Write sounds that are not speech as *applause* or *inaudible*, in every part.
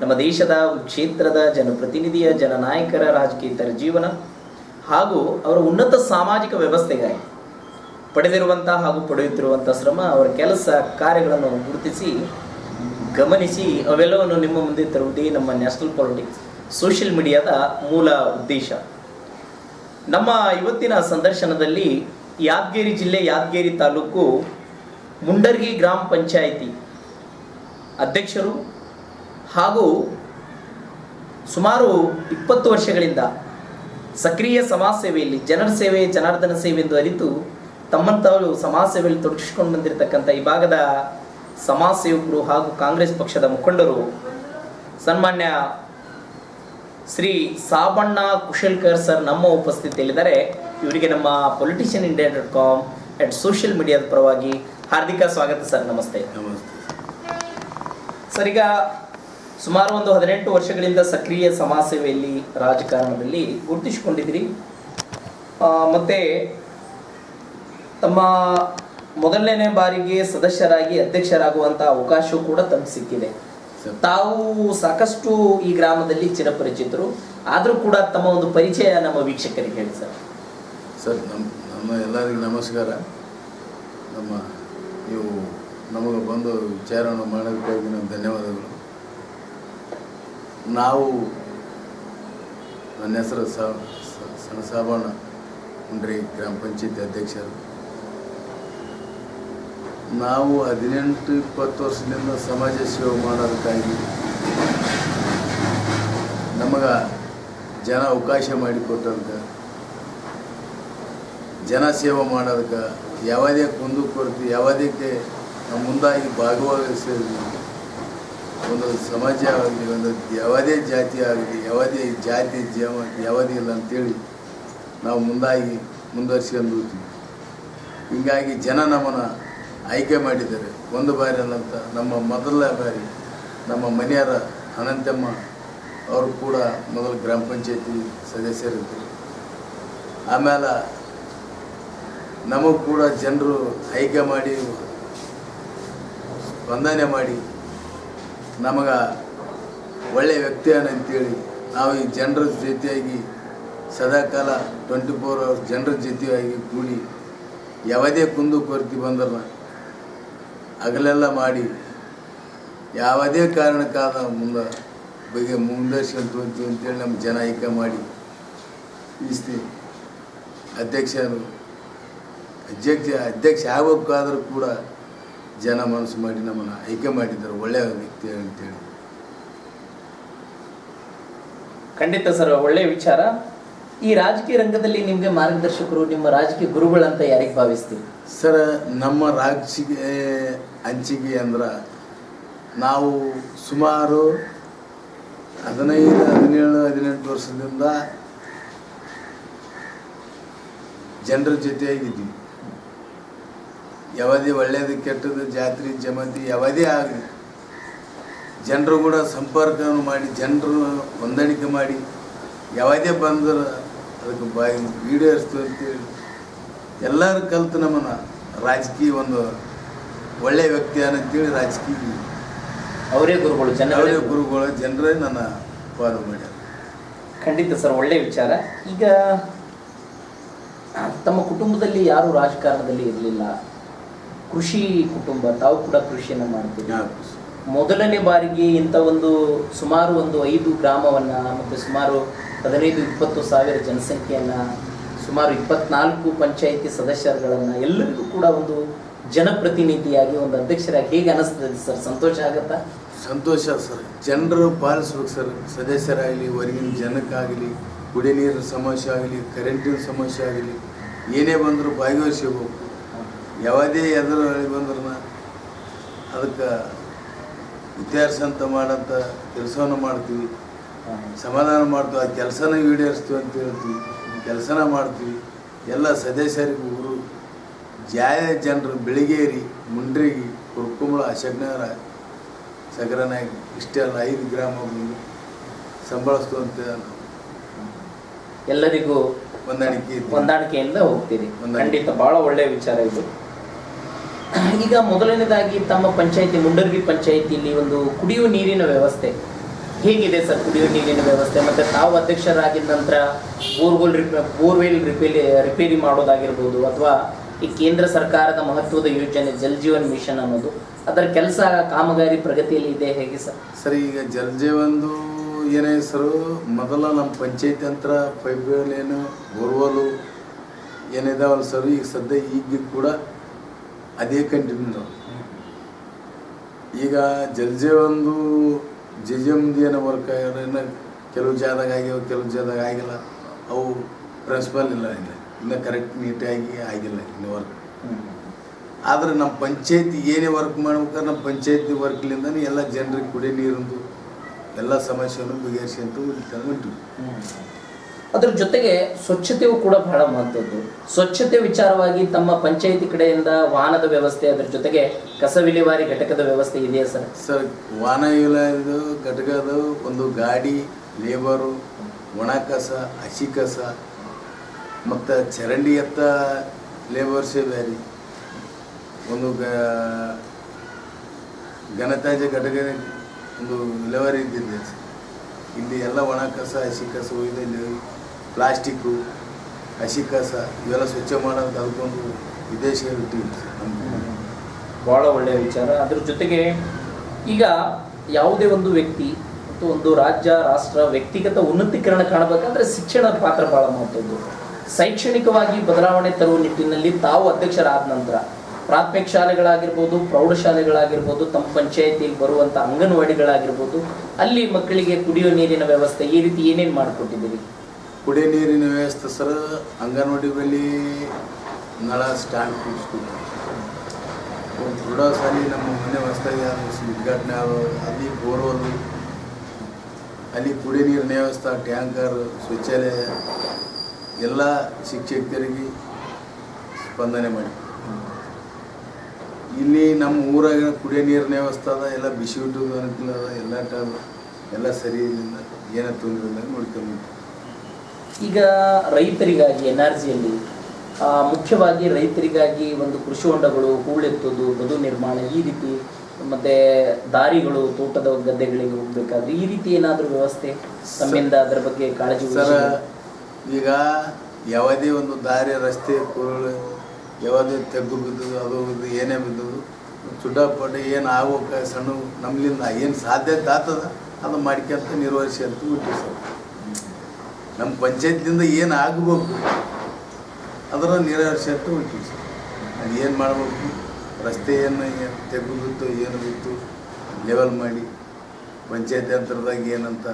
ನಮ್ಮ ದೇಶದ ಕ್ಷೇತ್ರದ ಜನಪ್ರತಿನಿಧಿಯ ಜನನಾಯಕರ ರಾಜಕೀಯತರ ಜೀವನ ಹಾಗೂ ಅವರ ಉನ್ನತ ಸಾಮಾಜಿಕ ವ್ಯವಸ್ಥೆಗಾಗಿ ಪಡೆದಿರುವಂಥ ಹಾಗೂ ಪಡೆಯುತ್ತಿರುವಂಥ ಶ್ರಮ, ಅವರ ಕೆಲಸ ಕಾರ್ಯಗಳನ್ನು ಗುರುತಿಸಿ, ಗಮನಿಸಿ, ಅವೆಲ್ಲವನ್ನು ನಿಮ್ಮ ಮುಂದೆ ತರುವುದೇ ನಮ್ಮ ನ್ಯಾಷನಲ್ ಪಾಲಿಟಿಕ್ಸ್ ಸೋಷಿಯಲ್ ಮೀಡಿಯಾದ ಮೂಲ ಉದ್ದೇಶ. ನಮ್ಮ ಇವತ್ತಿನ ಸಂದರ್ಶನದಲ್ಲಿ ಯಾದಗಿರಿ ಜಿಲ್ಲೆ ಯಾದಗಿರಿ ತಾಲೂಕು ಮುಂಡರ್ಗಿ ಗ್ರಾಮ ಪಂಚಾಯಿತಿ ಅಧ್ಯಕ್ಷರು ಹಾಗೂ ಸುಮಾರು ಇಪ್ಪತ್ತು ವರ್ಷಗಳಿಂದ ಸಕ್ರಿಯ ಸಮಾಜ ಸೇವೆಯಲ್ಲಿ ಜನರ ಸೇವೆ ಜನಾರ್ದನ ಸೇವೆ ಎಂದು ಅರಿತು ತಮ್ಮಂತವರು ಸಮಾಜ ಸೇವೆಯಲ್ಲಿ ತೊಡಗಿಸಿಕೊಂಡು ಬಂದಿರತಕ್ಕಂಥ ಈ ಭಾಗದ ಸಮಾಜ ಸೇವಕರು ಹಾಗೂ ಕಾಂಗ್ರೆಸ್ ಪಕ್ಷದ ಮುಖಂಡರು ಸನ್ಮಾನ್ಯ ಶ್ರೀ ಸಾಬಣ್ಣ ಕುಶಲ್ಕರ್ ಸರ್ ನಮ್ಮ ಉಪಸ್ಥಿತಿಯಲ್ಲಿದ್ದಾರೆ. ಇವರಿಗೆ ನಮ್ಮ politician India dot com at social ಮೀಡಿಯಾದ ಪರವಾಗಿ ಹಾರ್ದಿಕ ಸ್ವಾಗತ ಸರ್ ನಮಸ್ತೆ. ನಮಸ್ತೆ. ಸರ್ ಈಗ ಸುಮಾರು ಒಂದು ಹದಿನೆಂಟು ವರ್ಷಗಳಿಂದ ಸಕ್ರಿಯ ಸಮಾಜ ಸೇವೆಯಲ್ಲಿ ರಾಜಕಾರಣದಲ್ಲಿ ಗುರುತಿಸಿಕೊಂಡಿದ್ದೀರಿ. ಮತ್ತು ತಮ್ಮ ಮೊದಲನೇ ಬಾರಿಗೆ ಸದಸ್ಯರಾಗಿ ಅಧ್ಯಕ್ಷರಾಗುವಂಥ ಅವಕಾಶವೂ ಕೂಡ ತಮ್ಮ ಸಿಕ್ಕಿದೆ. ತಾವು ಸಾಕಷ್ಟು ಈ ಗ್ರಾಮದಲ್ಲಿ ಚಿರಪರಿಚಿತರು. ಆದರೂ ಕೂಡ ತಮ್ಮ ಒಂದು ಪರಿಚಯ ನಮ್ಮ ವೀಕ್ಷಕರಿಗೆ ಹೇಳಿ ಸರ್. ಸರ್ ನಮ್ಮ ನಮ್ಮ ಎಲ್ಲರಿಗೂ ನಮಸ್ಕಾರ. ನಮ್ಮ ನೀವು ನಮಗೆ ಬಂದು ವಿಚಾರವನ್ನು ಮಾಡೋದಕ್ಕಾಗಿ ನಮ್ಮ ಧನ್ಯವಾದಗಳು. ನಾವು ನನ್ನ ಹೆಸರು ಸ ಸ- ಸಣ್ಣ ಸಾಬಣ್ಣ ಉಂಡ್ರಿ ಗ್ರಾಮ ಪಂಚಾಯತಿ ಅಧ್ಯಕ್ಷರು. ನಾವು ಹದಿನೆಂಟು ಇಪ್ಪತ್ತು ವರ್ಷದಿಂದ ಸಮಾಜ ಸೇವೆ ಮಾಡೋದಕ್ಕಾಗಿ ನಮಗೆ ಜನ ಅವಕಾಶ ಮಾಡಿಕೊಟ್ಟಂತ, ಜನ ಸೇವೆ ಮಾಡೋದಕ್ಕೆ, ಯಾವುದೇ ಕುಂದು ಕೊರತೆ, ಯಾವುದಕ್ಕೆ ನಾವು ಮುಂದಾಗಿ ಭಾಗವಹಿಸಿ ಒಂದು ಸಮಾಜ ಆಗಲಿ ಒಂದು ಯಾವುದೇ ಜಾತಿ ಆಗಲಿ ಯಾವುದೇ ಜಾತಿ ಜೀವ ಯಾವುದೇ ಇಲ್ಲ ಅಂತೇಳಿ ನಾವು ಮುಂದಾಗಿ ಮುಂದುವರ್ಸ್ಕೊಂಡು ಹೀಗಾಗಿ ಜನ ನಮ್ಮನ್ನು ಆಯ್ಕೆ ಮಾಡಿದ್ದಾರೆ. ಒಂದು ಬಾರಿ ಅಲ್ಲಂತ ನಮ್ಮ ಮೊದಲ ಬಾರಿ ನಮ್ಮ ಮನೆಯವರ ಅನಂತಮ್ಮ ಅವರು ಕೂಡ ಮೊದಲು ಗ್ರಾಮ ಪಂಚಾಯತಿ ಸದಸ್ಯರಿದ್ದರು. ಆಮೇಲೆ ನಮಗೆ ಕೂಡ ಜನರು ಆಯ್ಕೆ ಮಾಡಿ, ಸ್ಪಂದನೆ ಮಾಡಿ ನಮಗೆ ಒಳ್ಳೆಯ ವ್ಯಕ್ತಿ ಅಂತೇಳಿ ನಾವು ಈ ಜನರ ಜೊತೆಯಾಗಿ ಸದಾಕಾಲ ಟ್ವೆಂಟಿ ಫೋರ್ ಅವರ್ಸ್ ಜನರ ಜೊತೆಯಾಗಿ ಕೂಡಿ ಯಾವುದೇ ಕುಂದು ಕೊರತೆ ಬಂದ್ರೆ ಹಗಲೆಲ್ಲ ಮಾಡಿ ಯಾವುದೇ ಕಾರಣಕ್ಕಾದ ಮುಂದೆ ಬಗ್ಗೆ ಮುಂದರ್ಶನ ತೋರ್ತೀವಿ ಅಂತೇಳಿ ನಮ್ಮ ಜನ ಐಕ್ಯ ಮಾಡಿ ಇಸ್ತಿ ಅಧ್ಯಕ್ಷರು, ಅಧ್ಯಕ್ಷ ಅಧ್ಯಕ್ಷ ಆಗಬೇಕಾದ್ರೂ ಕೂಡ ಜನ ಮನಸ್ಸು ಮಾಡಿ ನಮ್ಮನ್ನು ಆಯ್ಕೆ ಮಾಡಿದ್ದಾರೆ ಒಳ್ಳೆಯ ವ್ಯಕ್ತಿ ಅಂತೇಳಿ. ಖಂಡಿತ ಸರ್ ಒಳ್ಳೆಯ ವಿಚಾರ. ಈ ರಾಜಕೀಯ ರಂಗದಲ್ಲಿ ನಿಮಗೆ ಮಾರ್ಗದರ್ಶಕರು ನಿಮ್ಮ ರಾಜಕೀಯ ಗುರುಗಳಂತ ಯಾರಿಗೆ ಭಾವಿಸ್ತೀವಿ ಸರ್ ನಮ್ಮ ರಾಜಕೀಯ ಹಂಚಿಕೆ ಅಂದ್ರೆ ನಾವು ಸುಮಾರು ಹದಿನೈದು ಹದಿನೇಳು ಹದಿನೆಂಟು ವರ್ಷದಿಂದ ಜನರ ಜೊತೆಯಾಗಿದ್ವಿ ಯಾವುದೇ ಒಳ್ಳೇದು ಕೆಟ್ಟದ್ದು ಜಾತ್ರೆ ಜಮತಿ ಯಾವುದೇ ಆಗಲಿ ಜನರು ಕೂಡ ಸಂಪರ್ಕವನ್ನು ಮಾಡಿ ಜನರು ಹೊಂದಾಣಿಕೆ ಮಾಡಿ ಯಾವುದೇ ಬಂದ್ರೆ ಅದಕ್ಕೆ ಬಾಯಿ ಈಡೇರಿಸ್ತು ಅಂತೇಳಿ. ಎಲ್ಲರೂ ಕಲಿತು ನಮ್ಮನ್ನು ರಾಜಕೀಯ ಒಂದು ಒಳ್ಳೆಯ ವ್ಯಕ್ತಿ ಅಂತೇಳಿ ರಾಜಕೀಯ. ಅವರೇ ಗುರುಗಳು ಅವರೇ ಗುರುಗಳು ಜನರೇ ನನ್ನ ಫಾಲೋ ಮಾಡ್ಯಾರ. ಖಂಡಿತ ಸರ್ ಒಳ್ಳೆಯ ವಿಚಾರ. ಈಗ ತಮ್ಮ ಕುಟುಂಬದಲ್ಲಿ ಯಾರು ರಾಜಕಾರಣದಲ್ಲಿ ಇರಲಿಲ್ಲ? ಕೃಷಿ ಕುಟುಂಬ ತಾವು ಕೂಡ ಕೃಷಿಯನ್ನು ಮಾಡ್ತೀವಿ? ಮೊದಲನೇ ಬಾರಿಗೆ ಇಂಥ ಒಂದು ಸುಮಾರು ಒಂದು ಐದು ಗ್ರಾಮವನ್ನ ಮತ್ತು ಸುಮಾರು ಹದಿನೈದು ಇಪ್ಪತ್ತು ಸಾವಿರ ಜನಸಂಖ್ಯೆಯನ್ನ ಸುಮಾರು ಇಪ್ಪತ್ನಾಲ್ಕು ಪಂಚಾಯಿತಿ ಸದಸ್ಯರುಗಳನ್ನ ಎಲ್ಲರಿಗೂ ಕೂಡ ಒಂದು ಜನಪ್ರತಿನಿಧಿಯಾಗಿ ಒಂದು ಅಧ್ಯಕ್ಷರಾಗಿ ಹೇಗೆ ಅನಿಸ್ತದೆ ಸರ್? ಸಂತೋಷ ಆಗತ್ತಾ? ಸಂತೋಷ ಸರ್. ಜನರು ಪಾಲಿಸ್ಬೇಕು ಸರ್ ಸದಸ್ಯರಾಗಲಿ ಹೊರಗಿನ ಜನಕ್ಕಾಗಲಿ ಕುಡಿಯ ನೀರಿನ ಸಮಸ್ಯೆ ಆಗಲಿ ಕರೆಂಟಿನ ಸಮಸ್ಯೆ ಆಗಲಿ ಏನೇ ಬಂದರೂ ಭಾಗವಹಿಸಬೇಕು ಯಾವುದೇ ಎದುರು ಹೇಳಿ ಬಂದ್ರೂ ಅದಕ್ಕೆ ವಿಚಾರಿಸಂತ ಮಾಡಂಥ ಕೆಲಸವನ್ನು ಮಾಡ್ತೀವಿ. ಸಮಾಧಾನ ಮಾಡ್ತೀವಿ. ಆ ಕೆಲಸನ ಈಡೇರಿಸ್ತೀವಿ ಅಂತ ಹೇಳ್ತೀವಿ. ಕೆಲಸನ ಮಾಡ್ತೀವಿ. ಎಲ್ಲ ಸದಸ್ಯರಿಗೂ ಊರು ಜಾಯ ಜನರು ಬೆಳಿಗೇರಿ ಮುಂಡ್ರಿಗಿ ಕುರ್ಕುಂಬಳ ಅಶಗ್ನಗರ ಸಗರನಾಯಕ ಇಷ್ಟೆಲ್ಲ ಐದು ಗ್ರಾಮಗಳು ಸಂಭಾಳಿಸ್ತು ಅಂತ ಎಲ್ಲರಿಗೂ ಹೊಂದಾಣಿಕೆ. ಹೊಂದಾಣಿಕೆಯಿಂದ ಹೋಗ್ತೀರಿ. ಖಂಡಿತ ಬಹಳ ಒಳ್ಳೆಯ ವಿಚಾರ ಇದು. *clears throat* ಈಗ ಮೊದಲನೇದಾಗಿ ತಮ್ಮ ಪಂಚಾಯತಿ ಮುಂಡರ್ಗಿ ಪಂಚಾಯತಿಯಲ್ಲಿ ಒಂದು ಕುಡಿಯುವ ನೀರಿನ ವ್ಯವಸ್ಥೆ. ಹೇಗಿದೆ ಸರ್ ಕುಡಿಯುವ ನೀರಿನ ವ್ಯವಸ್ಥೆ? ಮತ್ತೆ ತಾವು ಅಧ್ಯಕ್ಷರಾಗಿದ್ದ ನಂತರ borewell repay, borewell repair repair ಮಾಡೋದಾಗಿರ್ಬೋದು ಅಥವಾ ಈ ಕೇಂದ್ರ ಸರ್ಕಾರದ ಮಹತ್ವದ ಯೋಜನೆ ಜಲ್ ಜೀವನ್ ಮಿಷನ್ ಅನ್ನೋದು. ಅದರ ಕೆಲಸ, ಕಾಮಗಾರಿ ಪ್ರಗತಿಯಲ್ಲಿ ಇದೆ ಹೇಗೆ ಸರ್? ಸರ್, ಈಗ ಜಲ್ ಜೀವನ್ದು ಏನೇ ಹೆಸರು ಮೊದಲ ನಮ್ಮ ಪಂಚಾಯತ್ ಹತ್ರ ಏನು, ಬೋರ್ವಲು ಏನಿದಾವಲ್ಲ ಸರ್, ಈಗ ಸದ್ಯ ಈಗ ಕೂಡ ಅದೇ ಕಂಟಿನ್ಯೂ ಈಗ ಜಲ್ಜೀವಂದು ಜೆಜಮ್ದು ಏನೋ ವರ್ಕ್ ಏನೋ ಕೆಲವು ಜಾಗದಾಗ ಆಗ್ಯಾವ ಕೆಲವು ಜಾಗದಾಗ ಆಗಿಲ್ಲ. ಅವು ಪ್ರಿನ್ಸಿಪಲ್ ಇಲ್ಲ ಇಲ್ಲ. ಇನ್ನೂ ಕರೆಕ್ಟ್ ನೀಟಾಗಿ ಆಗಿಲ್ಲ ಇನ್ನು ವರ್ಕ್ ಆದ್ರೆ ನಮ್ಮ ಪಂಚಾಯತಿ ಏನೇ ವರ್ಕ್ ಮಾಡ್ಬೇಕಾದ್ರೆ ನಮ್ಮ ಪಂಚಾಯತಿ ವರ್ಕ್ಲಿಂದನೇ ಎಲ್ಲ ಜನರಿಗೆ ಕುಡಿಯೋ ನೀರಿಂದು, ಎಲ್ಲ ಸಮಸ್ಯೆಯನ್ನು ಅಂತ ಹೊಂಟಿವಿ ಅದ್ರ ಜೊತೆಗೆ ಸ್ವಚ್ಛತೆಯು ಕೂಡ ಬಹಳ ಮಹತ್ವದ್ದು. ಸ್ವಚ್ಛತೆ ವಿಚಾರವಾಗಿ ತಮ್ಮ ಪಂಚಾಯಿತಿ ಕಡೆಯಿಂದ ವಾಹನದ ವ್ಯವಸ್ಥೆ ಅದ್ರ ಜೊತೆಗೆ ಕಸ ವಿಲೇವಾರಿ ಘಟಕದ ವ್ಯವಸ್ಥೆ ಇದೆಯಾ ಸರ್? ಸರ್, ವಾಹನ ವಿಲೇವಾರಿದು ಘಟಕದ ಒಂದು ಗಾಡಿ, ಲೇಬರು, ಒಣ ಕಸ, ಹಸಿ ಕಸ, ಮತ್ತು ಚರಂಡಿ ಎತ್ತ ಲೇಬರ್ಸೇ ಬೇರೆ ಒಂದು ಗ ಘನತಾಜ್ಯ ಘಟಕ ಒಂದು ವಿಲೇವಾರಿ ಇದ್ದಿದೆ ಸರ್. ಇಲ್ಲಿ ಎಲ್ಲ ಒಣ ಕಸ, ಹಸಿ ಕಸ ಒಯ್ದು ಇಲ್ಲಿ ಪ್ಲಾಸ್ಟಿಕ್ಕು ಹಸಿ ಕಸ ಇವೆಲ್ಲ ಸ್ವಚ್ಛ ಮಾಡೋದು ಅದಕ್ಕೊಂದು ವಿದೇಶ ಭಾಳ ಒಳ್ಳೆಯ ವಿಚಾರ. ಅದ್ರ ಜೊತೆಗೆ ಈಗ ಯಾವುದೇ ಒಂದು ವ್ಯಕ್ತಿ ಮತ್ತು ಒಂದು ರಾಜ್ಯ, ರಾಷ್ಟ್ರ ವ್ಯಕ್ತಿಗತ ಉನ್ನತೀಕರಣ ಕಾಣಬೇಕಂದ್ರೆ ಶಿಕ್ಷಣದ ಪಾತ್ರ ಭಾಳ ಮಹತ್ವದ್ದು. ಶೈಕ್ಷಣಿಕವಾಗಿ ಬದಲಾವಣೆ ತರುವ ನಿಟ್ಟಿನಲ್ಲಿ ತಾವು ಅಧ್ಯಕ್ಷರಾದ ನಂತರ ಪ್ರಾಥಮಿಕ ಶಾಲೆಗಳಾಗಿರ್ಬೋದು, ಪ್ರೌಢಶಾಲೆಗಳಾಗಿರ್ಬೋದು, ತಮ್ಮ ಪಂಚಾಯತಿಯಲ್ಲಿ ಬರುವಂಥ ಅಂಗನವಾಡಿಗಳಾಗಿರ್ಬೋದು, ಅಲ್ಲಿ ಮಕ್ಕಳಿಗೆ ಕುಡಿಯೋ ನೀರಿನ ವ್ಯವಸ್ಥೆ ಈ ರೀತಿ ಏನೇನು ಮಾಡಿಕೊಟ್ಟಿದ್ದೀರಿ? ಕುಡಿಯ ನೀರಿನ ವ್ಯವಸ್ಥೆ ಸರ್, ಅಂಗನವಾಡಿ ಬಳಿ ನಳ ಸ್ಟ್ಯಾಂಡ್ ಕೂಡಿಸ್ಕೊಂಡು ಒಂದು ದೃಢ ಸಾಲಿ ನಮ್ಮ ಮನೆ ಅದು ಉದ್ಘಾಟನೆ ಅಲ್ಲಿ ಬೋರ್ವೆಲ್ ಅಲ್ಲಿ ಕುಡಿ ನೀರಿನ ವ್ಯವಸ್ಥೆ, ಟ್ಯಾಂಕರ್, ಶೌಚಾಲಯ, ಎಲ್ಲ ಶಿಕ್ಷಕರಿಗೆ ಸ್ಪಂದನೆ ಮಾಡಿ. ಇಲ್ಲಿ ನಮ್ಮ ಊರಾಗ ಕುಡಿಯೋ ನೀರಿನ ವ್ಯವಸ್ಥೆ ಅದ, ಎಲ್ಲ ಬಿಸಿ ಊಟದ ಅನುಕೂಲ ಅದ, ಎಲ್ಲ ಟೈಮ್ ಎಲ್ಲ ಸರಿ ಏನೋ ತೊಂದರೆ ಇಲ್ಲ ನೋಡ್ಕೊಂಡು ಈಗ ರೈತರಿಗಾಗಿ ಎನ್ ಆರ್ ಜಿಯಲ್ಲಿ ಮುಖ್ಯವಾಗಿ ರೈತರಿಗಾಗಿ ಒಂದು ಕೃಷಿ ಹೊಂಡಗಳು ಹೂಳೆತ್ತೋದು ಬದು ನಿರ್ಮಾಣ ಈ ರೀತಿ ಮತ್ತೆ ದಾರಿಗಳು ತೋಟದ ಗದ್ದೆಗಳಿಗೆ ಹೋಗ್ಬೇಕಾದ್ರೆ ಈ ರೀತಿ ಏನಾದರೂ ವ್ಯವಸ್ಥೆ ತಮ್ಮಿಂದ ಅದರ ಬಗ್ಗೆ ಕಾಳಜಿ? ಈಗ ಯಾವುದೇ ಒಂದು ದಾರಿ ರಸ್ತೆ ಕುರುಳು ಯಾವುದೇ ತೆಗ್ಗು ಬಿದ್ದು ಅದು ಏನೇ ಬಿದ್ದದು ಚುಡ್ಡಪಟ್ಟ ಏನು ಆಗೋಕೆ ಸಣ್ಣ ನಮ್ಮಲ್ಲಿಂದ ಏನು ಸಾಧ್ಯತೆ ಆಗ್ತದ ಅದು ಮಾಡ್ಕೊಂತ ನಿರ್ವಹಿಸಿ ಅಂತ ಬಿಟ್ಟು ಸರ್ ನಮ್ಮ ಪಂಚಾಯತ್ನಿಂದ ಏನು ಆಗಬೇಕು? ಅದರ ನೀರಾವರಿ ಅಂತ ಹೋಗ್ತೀವಿ ಅದು ಏನು ಮಾಡಬೇಕು? ರಸ್ತೆಯನ್ನು ಏನು ಬಿತ್ತು ಏನು ಬಿತ್ತು ಲೆವೆಲ್ ಮಾಡಿ, ಪಂಚಾಯತಿ ಅಂತರದಾಗ ಏನಂತ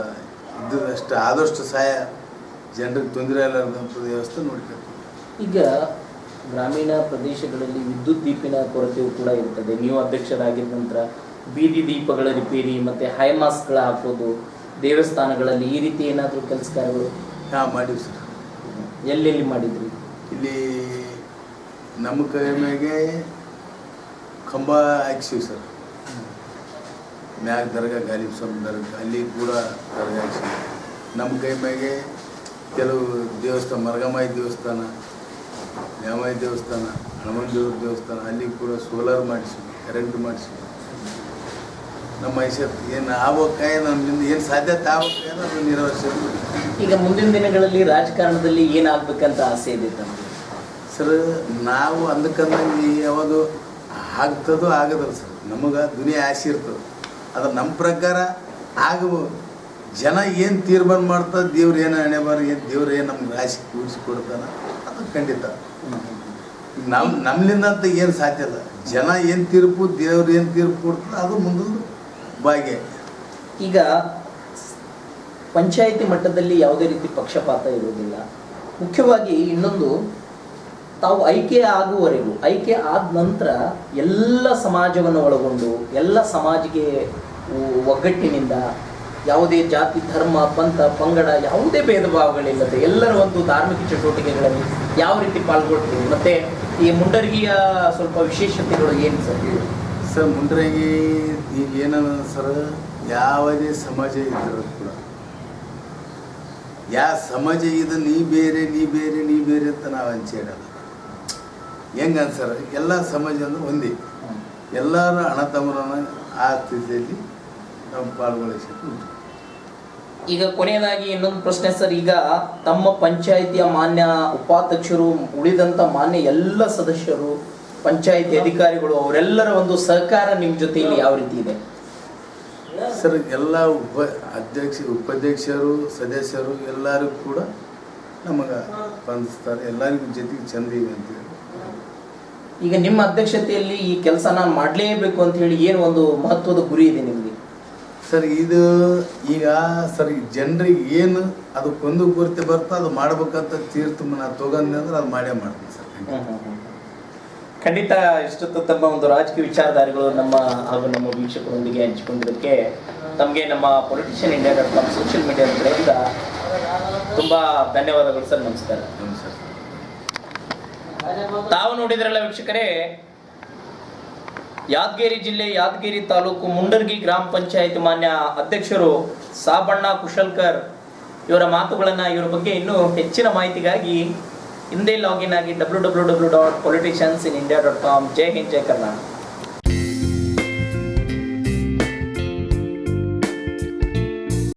ಇದ್ದದಷ್ಟು ಆದಷ್ಟು ಸಹಾಯ ಜನರಿಗೆ ತೊಂದರೆ ಆಗಲಾರ್ದಂಥ ವ್ಯವಸ್ಥೆ ನೋಡ್ಕೊತೀವಿ. ಈಗ ಗ್ರಾಮೀಣ ಪ್ರದೇಶಗಳಲ್ಲಿ ವಿದ್ಯುತ್ ದೀಪಿನ ಕೊರತೆಯು ಕೂಡ ಇರ್ತದೆ. ನೀವು ಅಧ್ಯಕ್ಷರಾಗಿದ್ದ ನಂತರ ಬೀದಿ ದೀಪಗಳ ರಿಪೇರಿ, ಮತ್ತು ಹೈಮಾಸ್ಕ್ಗಳ ಹಾಕೋದು, ದೇವಸ್ಥಾನಗಳಲ್ಲಿ ಈ ರೀತಿ ಏನಾದರೂ ಕೆಲಸ ಕಾರ್ಯಗಳು ಹಾಂ ಮಾಡೀವಿ ಸರ್. ಎಲ್ಲೆಲ್ಲಿ ಮಾಡಿದ್ರಿ? ಇಲ್ಲಿ ನಮ್ಮ ಕೈ ಮ್ಯಾಗೆ ಕಂಬ ಹಾಕ್ಸಿವಿ ಸರ್. ಮ್ಯಾಗ ದರ್ಗಾ ಗಾಲಿಬ್ ಸ್ವಾಮಿ ದರ್ಗಾ, ಅಲ್ಲಿ ಕೂಡ ದರ್ಗಾ ಹಾಕ್ಸಿವಿ. ನಮ್ಮ ಕೈ ಮ್ಯಾಗೆ ಕೆಲವು ದೇವಸ್ಥಾನ, ಮರಗಮಾಯಿ ದೇವಸ್ಥಾನ, ನ್ಯಾಮಾಯಿ ದೇವಸ್ಥಾನ ಹನುಮನ್ ದೇವ್ರ ದೇವಸ್ಥಾನ, ಅಲ್ಲಿ ಕೂಡ ಸೋಲಾರ್ ಮಾಡಿಸಿವಿ ಕರೆಂಟ್ ಮಾಡಿಸಿವಿ. ನಮ್ಮ ಮೈಸೂರು ಏನು ಆಗ್ಬೇಕಾಯ ನಮ್ಮಿಂದ ಏನು ಸಾಧ್ಯತೆ ಆಗ್ಬೇಕಾಯ ಅದು ನಿರ್ವಹಿಸೋದು ಈಗ ಮುಂದಿನ ದಿನಗಳಲ್ಲಿ ರಾಜಕಾರಣದಲ್ಲಿ ಏನಾಗಬೇಕಂತ ಆಸೆ ಇದೆ ತಮಗೆ? ಸರ್ ನಾವು ಅಂದಕ್ಕಂದಂಗೆ ಯಾವುದು ಆಗ್ತದೋ ಆಗದಲ್ಲ ಸರ್. ನಮಗೆ ದುನಿಯಾ ಆಸೆ ಇರ್ತದೆ. ಅದು ನಮ್ಮ ಪ್ರಕಾರ ಆಗಬಹುದು ಜನ ಏನು ತೀರ್ಮಾನ ಮಾಡ್ತಾರೆ ದೇವ್ರು ಏನು ಹಣೆ ಬಾರ ಏನು ದೇವ್ರು ಏನು ನಮ್ಗೆ ರಾಶಿ ಕೂಡಿಸಿ ಕೊಡ್ತಾನ ಅದು ಖಂಡಿತ. ನಮ್ಮ ನಮ್ಮಿಂದ ಅಂತ ಏನು ಸಾಧ್ಯ ಇಲ್ಲ. ಜನ ಏನು ತೀರ್ಪು ದೇವ್ರು ಏನು ತೀರ್ಪು ಕೊಡ್ತಾರೆ ಅದು ಮುಂದೊಂದು ಭಾಗ್ಯ. ಈಗ ಪಂಚಾಯಿತಿ ಮಟ್ಟದಲ್ಲಿ ಯಾವುದೇ ರೀತಿ ಪಕ್ಷಪಾತ ಇರುವುದಿಲ್ಲ. ಮುಖ್ಯವಾಗಿ ಇನ್ನೊಂದು, ತಾವು ಆಯ್ಕೆ ಆಗುವವರೆಗೂ ಆಯ್ಕೆ ಆದ ನಂತರ ಎಲ್ಲ ಸಮಾಜವನ್ನು ಒಳಗೊಂಡು, ಎಲ್ಲ ಸಮಾಜಕ್ಕೆ ಒಗ್ಗಟ್ಟಿನಿಂದ ಯಾವುದೇ ಜಾತಿ, ಧರ್ಮ, ಪಂಥ, ಪಂಗಡ, ಯಾವುದೇ ಭೇದ ಭಾವಗಳಿಲ್ಲದೆ ಎಲ್ಲರ ಒಂದು ಧಾರ್ಮಿಕ ಚಟುವಟಿಕೆಗಳಲ್ಲಿ ಯಾವ ರೀತಿ ಪಾಲ್ಗೊಳ್ತೀವಿ? ಮತ್ತೆ ಈ ಮುಂಡರಗಿಯ ಸ್ವಲ್ಪ ವಿಶೇಷತೆಗಳು ಏನು ಸರ್? ಸರ್, ಮುಂಡರಗಿ ಈಗ ಏನದ ಸರ್, ಯಾವುದೇ ಸಮಾಜ ಇದ್ದರೂ ಕೂಡ ಯಾವ ಸಮಾಜ ಇದು, ನೀ ಬೇರೆ ನೀ ಬೇರೆ ನೀ ಬೇರೆ ಅಂತ ನಾವು ಹಂಚಿಡಲ್ಲ ಹೆಂಗ ಸರ್ ಎಲ್ಲ ಸಮಾಜ ಅಂದ್ರೆ ಒಂದೇ. ಎಲ್ಲರ ಹಣ ಆ ಸ್ಥಿತಿಯಲ್ಲಿ ನಾವು ಪಾಲ್ಗೊಳಿಸಿದ್ದು ಈಗ ಕೊನೆಯದಾಗಿ ಇನ್ನೊಂದು ಪ್ರಶ್ನೆ ಸರ್. ಈಗ ತಮ್ಮ ಪಂಚಾಯಿತಿಯ ಮಾನ್ಯ ಉಪಾಧ್ಯಕ್ಷರು, ಉಳಿದಂತ ಮಾನ್ಯ ಎಲ್ಲ ಸದಸ್ಯರು, ಪಂಚಾಯಿತಿ ಅಧಿಕಾರಿಗಳು, ಅವರೆಲ್ಲರ ಒಂದು ಸಹಕಾರ ನಿಮ್ಮ ಜೊತೆಯಲ್ಲಿ ಯಾವ ರೀತಿ ಇದೆ? ಸರ್ ಎಲ್ಲ ಉಪ ಅಧ್ಯಕ್ಷ ಉಪಾಧ್ಯಕ್ಷರು ಸದಸ್ಯರು ಎಲ್ಲರೂ ಕೂಡ ನಮಗೆ ಸ್ಪಂದಿಸ್ತಾರೆ ಎಲ್ಲರಿಗೂ ಜೊತೆಗೆ ಚಂದ ಇದೆ ಅಂತೇಳಿ ಈಗ ನಿಮ್ಮ ಅಧ್ಯಕ್ಷತೆಯಲ್ಲಿ ಈ ಕೆಲಸ ನಾನು ಮಾಡಲೇಬೇಕು ಅಂತ ಹೇಳಿ ಏನು ಒಂದು ಮಹತ್ವದ ಗುರಿ ಇದೆ ನಿಮಗೆ? ಸರ್ ಇದು ಈಗ ಸರ್ ಜನರಿಗೆ ಏನು ಅದು ಕೊಂದು ಕೊರತೆ ಬರ್ತಾ ಅದು ಮಾಡ್ಬೇಕಂತ ತೀರ್ಥ ನಾನು ತಗೊಂಡೆ ಅಂದ್ರೆ ಅದು ಮಾಡೇ ಮಾಡ್ತೀನಿ ಸರ್. ಖಂಡಿತ ಇಷ್ಟೊತ್ತು ತಮ್ಮ ಒಂದು ರಾಜಕೀಯ ವಿಚಾರಧಾರೆಗಳು ನಮ್ಮ ಹಾಗೂ ನಮ್ಮ ವೀಕ್ಷಕರೊಂದಿಗೆ ಹಂಚಿಕೊಂಡಿದ್ದಕ್ಕೆ ತಮಗೆ ನಮ್ಮ politician India dot com social media ಕಡೆಯಿಂದ ತುಂಬ ಧನ್ಯವಾದಗಳು ಸರ್, ನಮಸ್ಕಾರ. ತಾವು ನೋಡಿದ್ರಲ್ಲ ವೀಕ್ಷಕರೇ, ಯಾದಗಿರಿ ಜಿಲ್ಲೆ, ಯಾದಗಿರಿ ತಾಲೂಕು ಮುಂಡರ್ಗಿ ಗ್ರಾಮ ಪಂಚಾಯತ್ ಮಾನ್ಯ ಅಧ್ಯಕ್ಷರು ಸಾಬಣ್ಣ ಕುಶಲ್ಕರ್ ಇವರ ಮಾತುಗಳನ್ನು ಇವರ ಬಗ್ಗೆ ಇನ್ನೂ ಹೆಚ್ಚಿನ ಮಾಹಿತಿಗಾಗಿ ಹಿಂದೆ ಲಾಗಿನ್ ಆಗಿ W W W dot politicians in India dot com Jai Hind, Jai Karnataka.